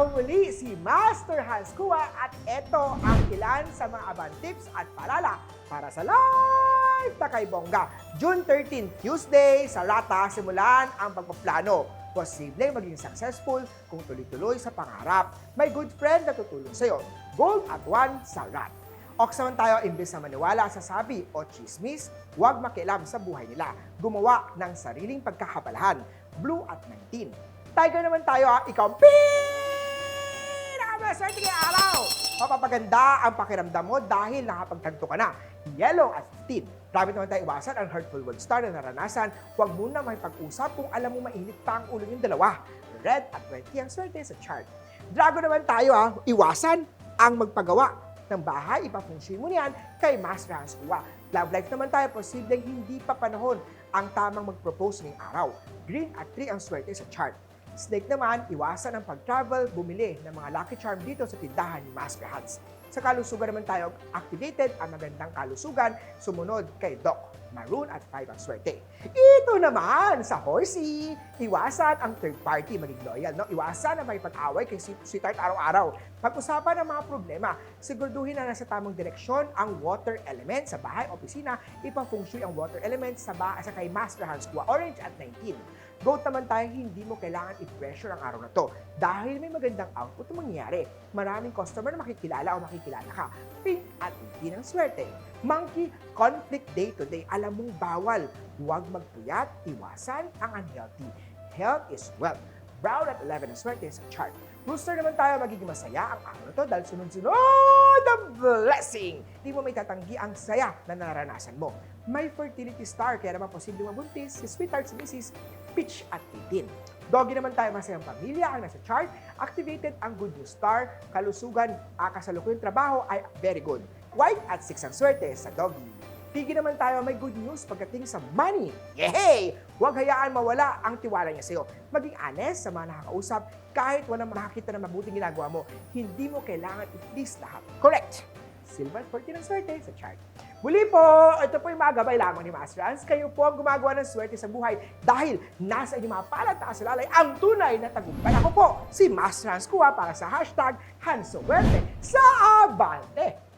ako muli si Master Hans Kua at ito ang ilan sa mga aban tips at paalala para sa live na kay Bongga. June 13, Tuesday, sa Rata, simulan ang pagpaplano. Posible maging successful kung tuloy-tuloy sa pangarap. May good friend na tutulong sa'yo. Gold at one sa Rat. Ox naman tayo, imbes na maniwala sa sabi o chismis, huwag makialam sa buhay nila. Gumawa ng sariling pagkakabalahan. Blue at 19. Tiger naman tayo ha, ikaw ang pinakamaswerte ngayong araw. Mapapaganda ang pakiramdam mo dahil nakapagtanto ka na. Yellow at 15. Dapat naman tayo iwasan ang hurtful word star na naranasan. Huwag muna may pag-usap kung alam mo mainit pa ang ulo yung dalawa. Red at 20 ang swerte sa chart. Dragon naman tayo ha, iwasan ang magpagawa ng bahay, ipafunction mo niyan kay Master Hans Kua. Love life naman tayo, posibleng hindi pa panahon ang tamang mag-propose ngayong araw. Green at 3 ang swerte sa chart. Snake naman, iwasan ang pag-travel, bumili ng mga lucky charm dito sa tindahan ni Master Hans. Sa kalusugan naman tayo, activated ang magandang kalusugan, sumunod kay Doc. Maroon at 5 ang swerte. Ito naman sa horsey, iwasan ang third party maging loyal. No? Iwasan na may pag-away kay sweet- sweetheart araw-araw. Pag-usapan ang mga problema, siguraduhin na nasa tamang direksyon ang water element sa bahay, opisina, ipang-feng ang water element sa bahay sa kay Master Hans Kua, orange at 19. Goat naman tayo, hindi mo kailangan i-pressure ang araw na to dahil may magandang output na mangyayari. Maraming customer na makikilala o makikilala ka. Pink at hindi ng swerte. Monkey, conflict day to day. Alam mong bawal. Huwag magpuyat, iwasan ang unhealthy. Health is wealth. Brown at 11 ang swerte sa chart. Rooster naman tayo, magiging masaya ang araw na to dahil sunod-sunod ang blessing. Di mo may tatanggi ang saya na naranasan mo. May fertility star, kaya naman posibleng mabuntis si sweetheart si Mrs. Peach at 18. Doggy naman tayo, masayang pamilya ang nasa chart. Activated ang good news star. Kalusugan, ah, kasalukuyang trabaho ay very good. White at 6 ang swerte sa doggy. Pigi naman tayo, may good news pagdating sa money. Yehey! Huwag hayaan mawala ang tiwala niya sa'yo. Maging honest sa mga nakakausap, kahit walang makakita na mabuting ginagawa mo, hindi mo kailangan i-please lahat. Correct! Silver 14 ang swerte sa chart. Muli po, ito po yung mga gabay lamang ni Master Hans. Kayo po ang gumagawa ng swerte sa buhay dahil nasa inyong mga palat na kasalalay ang tunay na tagumpay. Ako po, si Master Hans Kua para sa hashtag Hansowerte sa Abante.